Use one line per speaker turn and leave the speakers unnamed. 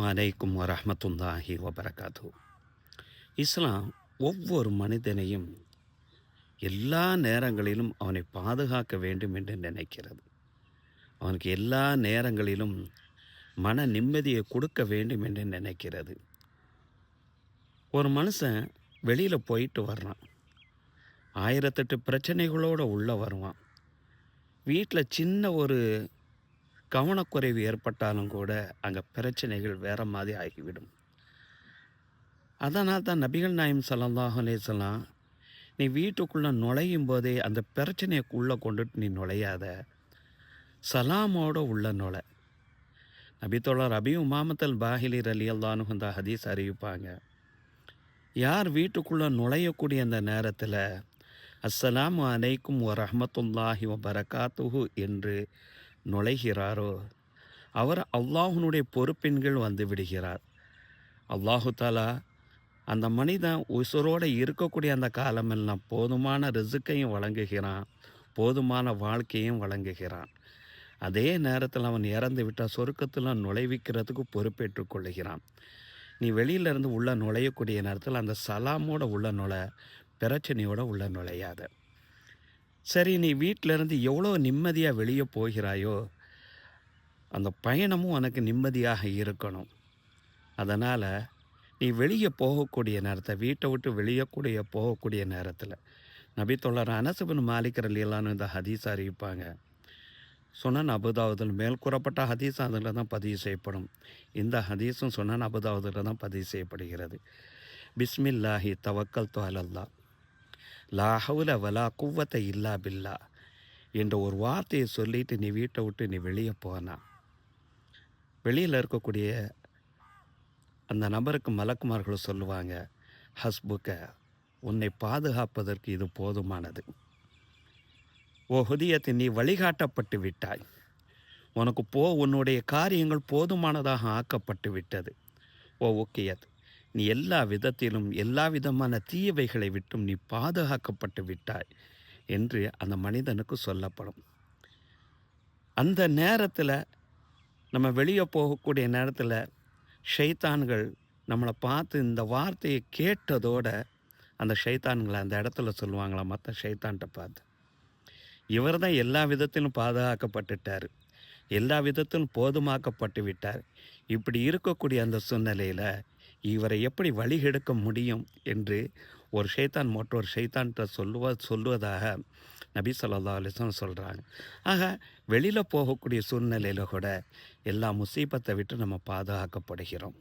வலைக்கும் வரஹமத்துல்லாஹி வபரகாத்து. இஸ்லாம் ஒவ்வொரு மனிதனையும் எல்லா நேரங்களிலும் அவனை பாதுகாக்க வேண்டும் என்று நினைக்கிறது. அவனுக்கு எல்லா நேரங்களிலும் மன நிம்மதியை கொடுக்க வேண்டும் என்று நினைக்கிறது. ஒரு மனுஷன் வெளியில் போயிட்டு வர்றான். ஆயிரத்தெட்டு பிரச்சனைகளோடு உள்ளே வருவான். வீட்டில் சின்ன ஒரு கவனக்குறைவு ஏற்பட்டாலும் கூட அங்கே பிரச்சனைகள் வேறு மாதிரி ஆகிவிடும். அதனால் தான் நபிகள் நாயம் ஸல்லல்லாஹு அலைஹி நீ வீட்டுக்குள்ளே நுழையும் போதே அந்த பிரச்சனைக்குள்ளே கொண்டுட்டு நீ நுழையாத. சலாமோட உள்ள நுழை. நபித்தோழர் அபி உமாமத்தல் பாஹிலிர் அலி அல்லானு அந்த ஹதீஸ் அறிவிப்பாங்க. யார் வீட்டுக்குள்ளே நுழையக்கூடிய அந்த நேரத்தில் அஸ்ஸலாமு அலைக்கும் ஒரு ரஹ்மத்துல்லாஹி ஒ பரகாத்துஹு என்று நுழைகிறாரோ? அவர் அல்லாஹுனுடைய பொறுப்பெண்கள் வந்து விடுகிறார். அல்லாஹு தாலா அந்த மனிதன் உசுரோடு இருக்கக்கூடிய அந்த காலமெல்லாம் போதுமான ரிசுக்கையும் வழங்குகிறான் போதுமான வாழ்க்கையும் வழங்குகிறான். அதே நேரத்தில் அவன் இறந்து விட்டால் சொருக்கத்தில் நுழைவிக்கிறதுக்கு பொறுப்பேற்றுக் கொள்ளுகிறான். நீ வெளியிலேருந்து உள்ள நுழையக்கூடிய நேரத்தில் அந்த சலாமோட உள்ள நுழை பிரச்சனையோட உள்ள நுழையாத. சரி நீ வீட்டிலேருந்து எவ்வளோ நிம்மதியாக வெளியே போகிறாயோ அந்த பயணமும் உனக்கு நிம்மதியாக இருக்கணும். அதனால் நீ வெளியே போகக்கூடிய நேரத்தை வீட்டை விட்டு வெளியே கூடிய போகக்கூடிய நேரத்தில் நபித்தொள்ளர் அனசுபின் மாலிக் ரலியல்லான்னு இந்த ஹதீஸ் அறிவிப்பாங்க. சுனன் அபுதாவதில் மேல் கூறப்பட்ட ஹதீஸ் அதில் தான் பதிவு செய்யப்படும். இந்த ஹதீஸும் சுனன் அபுதாவதில் தான் பதிவு செய்யப்படுகிறது. பிஸ்மில்லாஹி தவக்கல் தொலல்லா லா ஹவுல வலா குவத்தை இல்லா பில்லா என்ற ஒரு வார்த்தையை சொல்லிட்டு நீ வீட்டை விட்டு நீ வெளியே போனா. வெளியில் இருக்கக்கூடிய அந்த நபருக்கு மலக்குமார்கள் சொல்லுவாங்க ஹஸ்புக்க உன்னை பாதுகாப்பதற்கு இது போதுமானது. ஓ ஹுதியத்தை நீ வழிகாட்டப்பட்டு விட்டாய். உனக்கு போ உன்னுடைய காரியங்கள் போதுமானதாக ஆக்கப்பட்டு விட்டது. ஓ ஓகேயத் நீ எல்லா விதத்திலும் எல்லா விதமான தீயவைகளை விட்டும் நீ பாதுகாக்கப்பட்டு விட்டாய் என்று அந்த மனிதனுக்கு சொல்லப்படும். அந்த நேரத்தில் நம்ம வெளியே போகக்கூடிய நேரத்தில் ஷைத்தான்கள் நம்மளை பார்த்து இந்த வார்த்தையை கேட்டதோடு அந்த ஷைத்தான்களை அந்த இடத்துல சொல்லுவாங்களா? மற்ற ஷைத்தான்கிட்ட பார்த்து. இவர் தான் எல்லா விதத்திலும் பாதுகாக்கப்பட்டுட்டார். எல்லா விதத்திலும் போதுமாக்கப்பட்டு விட்டார். இப்படி இருக்கக்கூடிய அந்த சூழ்நிலையில் இவரை எப்படி வழிகெடுக்க முடியும் என்று ஒரு ஷைத்தான் மற்றொரு ஷைத்தான்கிட்ட சொல்லுவ சொல்லுவதாக நபி சொல்லா அலிஸ்லாம் சொல்கிறாங்க ஆக வெளியில் போகக்கூடிய சூழ்நிலையில் கூட எல்லா முசீபத்தை விட்டு நம்ம பாதுகாக்கப்படுகிறோம்.